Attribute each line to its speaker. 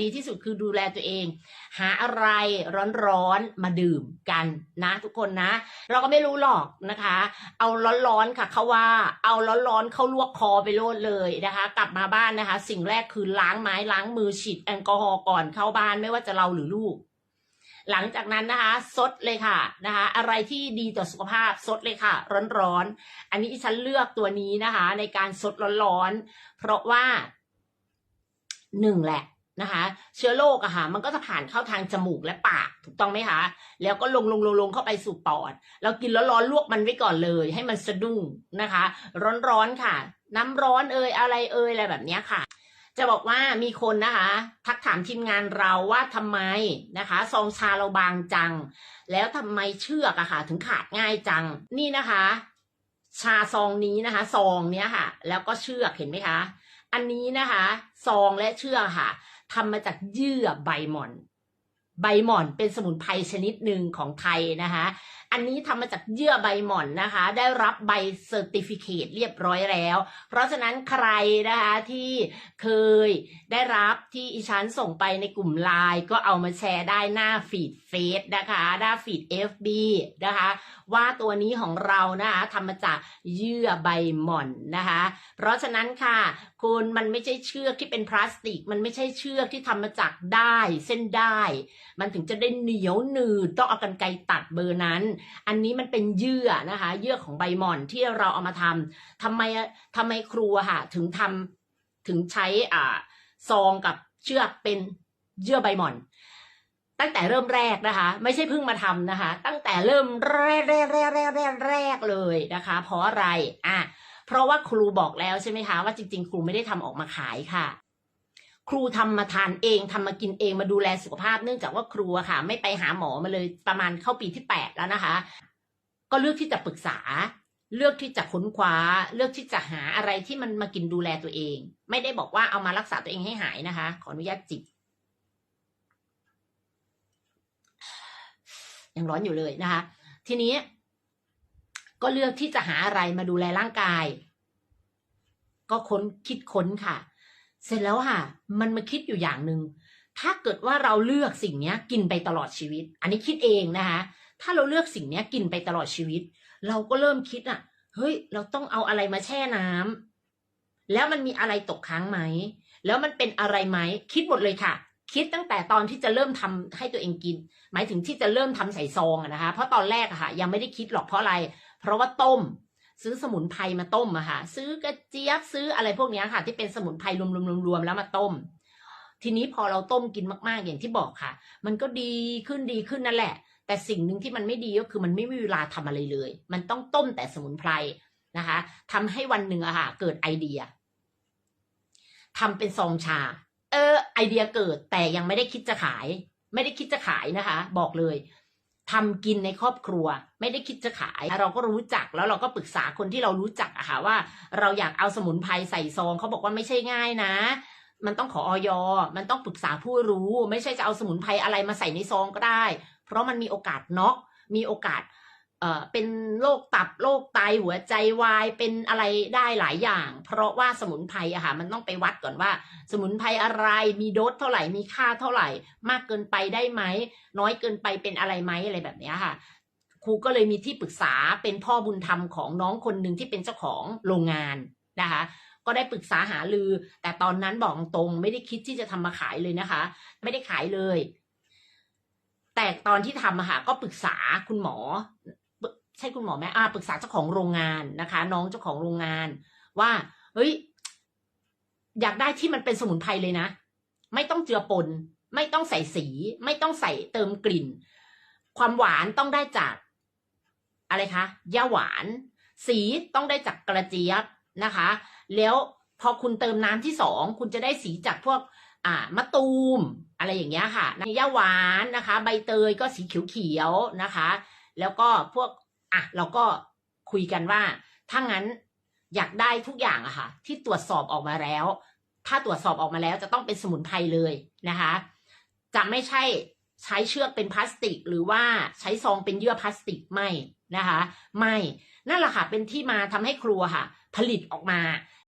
Speaker 1: ดีที่สุดคือดูแลตัวเอง หาอะไรร้อนๆมาดื่มกันนะ ทุกคนนะ เราก็ไม่รู้หรอกนะคะ เอาร้อนๆค่ะเขาว่าเอาร้อนๆเข้าลวกคอไปโลดเลยนะคะ กลับมาบ้านนะคะ สิ่งแรกคือล้างไม้ล้างมือฉีดแอลกอฮอล์ก่อนเข้าบ้านไม่ว่าจะเราหรือลูกหลังจากนั้นนะคะซดเลยค่ะนะคะ อะไรที่ดีต่อสุขภาพซดเลยค่ะ ร้อนๆอันนี้ฉันเลือกตัวนี้นะคะ ในการซดร้อนๆเพราะว่าหนึ่งแหละ นะคะ เชื้อโรคอะค่ะ มันก็จะผ่านเข้าทางจมูกและปากถูกต้องไหมคะ แล้วก็ลงลงลงลงเข้าไปสู่ปอด เรากินแล้วร้อนลวกมันไว้ก่อนเลย ให้มันสะดุ้งนะคะ ร้อนๆค่ะ น้ำร้อนเอ่ยอะไรเอ่ยอะไรแบบนี้ค่ะ จะบอกว่ามีคนนะคะ ทักถามทีมงานเราว่าทำไมนะคะซองชาเราบางจัง แล้วทำไมเชือกอะค่ะ ถึงขาดง่ายจังนี่นะคะ ชาซองนี้นะคะซองเนี้ยค่ะ แล้วก็เชือกเห็นไหมคะ อันนี้นะคะซองและเชือกค่ะ ทำมาจากเยื่อใบหม่อน ใบหม่อนเป็นสมุนไพรชนิดหนึ่งของไทยนะคะ อันนี้ทำมาจากเยื่อใบหม่อนนะคะ ได้รับใบเซอร์ติฟิเคตเรียบร้อยแล้ว เพราะฉะนั้นใครนะคะที่เคยได้รับที่อีชันส่งไปในกลุ่มไลน์ก็เอามาแชร์ได้หน้าฟีดเฟซนะคะ หน้าฟีด FB นะคะ ว่าตัวนี้ของเรานะคะทำมาจากเยื่อใบหม่อนนะคะ เพราะฉะนั้นค่ะ คุณมันไม่ใช่เชือกที่เป็นพลาสติก มันไม่ใช่เชือกที่ทำมาจากได้เส้นได้ มันถึงจะได้เหนียวหนืดต้องเอากันไกรตัดเบอร์นั้นอันนี้มันเป็นเยื่อนะคะ เยื่อของใบหม่อนที่เราเอามาทำทำไมทำไมครูค่ะ ถึงทำถึงใช้อ่าซองกับเชือกเป็นเยื่อใบหม่อนตั้งแต่เริ่มแรกนะคะ ไม่ใช่เพิ่งมาทำนะคะ ตั้งแต่เริ่มแรกแรกแรกแรกแรกแรกเลยนะคะ เพราะอะไรอะเพราะว่าครูบอกแล้วใช่ไหมคะว่าจริง ๆ ครูไม่ได้ทำออกมาขายค่ะ ครูทำมาทานเองทำมากินเองมาดูแลสุขภาพ เนื่องจากว่าครูอะค่ะ ไม่ไปหาหมอมาเลยประมาณเข้าปีที่แปดแล้วนะคะ ก็เลือกที่จะปรึกษา เลือกที่จะค้นคว้า เลือกที่จะหาอะไรที่มันมากินดูแลตัวเอง ไม่ได้บอกว่าเอามารักษาตัวเองให้หายนะคะ ขออนุญาตจิบยังร้อนอยู่เลยนะคะ ทีนี้ ก็เลือกที่จะหาอะไรมาดูแลร่างกาย ก็ค้นคิดค้นค่ะ เสร็จแล้วค่ะ มันมาคิดอยู่อย่างหนึ่งถ้าเกิดว่าเราเลือกสิ่งนี้กินไปตลอดชีวิต อันนี้คิดเองนะคะถ้าเราเลือกสิ่งนี้กินไปตลอดชีวิต เราก็เริ่มคิดอะ เฮ้ย เราต้องเอาอะไรมาแช่น้ำแล้วมันมีอะไรตกค้างไหม แล้วมันเป็นอะไรไหม คิดหมดเลยค่ะ คิดตั้งแต่ตอนที่จะเริ่มทำให้ตัวเองกิน หมายถึงที่จะเริ่มทำใส่ซองอะนะคะ เพราะตอนแรกอะค่ะ ยังไม่ได้คิดหรอกเพราะอะไร เพราะว่าต้ม ซื้อสมุนไพรมาต้มอะค่ะ ซื้อกระเจี๊ยบซื้ออะไรพวกนี้ค่ะ ที่เป็นสมุนไพรรวมๆๆๆแล้วมาต้ม ทีนี้พอเราต้มกินมากๆอย่างที่บอกค่ะ มันก็ดีขึ้นดีขึ้นนั่นแหละ แต่สิ่งหนึ่งที่มันไม่ดีก็คือมันไม่มีเวลาทำอะไรเลย มันต้องต้มแต่สมุนไพรนะคะทำให้วันหนึ่งอะค่ะ เกิดไอเดียทำเป็นซองชา เออ ไอเดียเกิดแต่ยังไม่ได้คิดจะขาย ไม่ได้คิดจะขายนะคะ บอกเลย ทำกินในครอบครัว ไม่ได้คิดจะขาย เราก็รู้จักแล้วเราก็ปรึกษาคนที่เรารู้จักอะค่ะว่า เราอยากเอาสมุนไพรใส่ซองเขาบอกว่าไม่ใช่ง่ายนะ มันต้องขอออยมันต้องปรึกษาผู้รู้ ไม่ใช่จะเอาสมุนไพรอะไรมาใส่ในซองก็ได้ เพราะมันมีโอกาสน็อกมีโอกาส เอ่อเป็นโรคตับโรคไตหัวใจวายเป็นอะไรได้หลายอย่าง เพราะว่าสมุนไพรอะค่ะมันต้องไปวัดก่อนว่า สมุนไพรอะไรมีโดสเท่าไหร่มีค่าเท่าไหร่ มากเกินไปได้ไหมน้อยเกินไปเป็นอะไรไหมอะไรแบบเนี้ยค่ะครูก็เลยมีที่ปรึกษาเป็นพ่อบุญธรรมของน้องคนหนึ่งที่เป็นเจ้าของโรงงานนะคะก็ได้ปรึกษาหาลือ แต่ตอนนั้นบอกตรงไม่ได้คิดที่จะทำมาขายเลยนะคะ ไม่ได้ขายเลย แต่ตอนที่ทำอะค่ะก็ปรึกษาคุณหมอ ใช่คุณหมอไหมอ่าปรึกษาเจ้าของโรงงานนะคะ น้องเจ้าของโรงงาน ว่า เฮ้ย อยากได้ที่มันเป็นสมุนไพรเลยนะ ไม่ต้องเจือปน ไม่ต้องใส่สี ไม่ต้องใส่เติมกลิ่น ความหวานต้องได้จาก อะไรคะย่าหวาน สีต้องได้จากกระเจี๊ยบนะคะ แล้วพอคุณเติมน้ำที่สองคุณจะได้สีจากพวก อ่ามะตูม อะไรอย่างเงี้ยค่ะย่าหวานนะคะ ใบเตยก็สีเขียวๆนะคะ แล้วก็พวก อะเราก็คุยกันว่าถ้างั้นอยากได้ทุกอย่างอะค่ะ ที่ตรวจสอบออกมาแล้ว ถ้าตรวจสอบออกมาแล้วจะต้องเป็นสมุนไพรเลยนะคะ จะไม่ใช่ใช้เชือกเป็นพลาสติก หรือว่าใช้ซองเป็นเยื่อพลาสติกไม่นะคะ ไม่นั่นแหละค่ะเป็นที่มาทำให้ครัวค่ะ ผลิตออกมา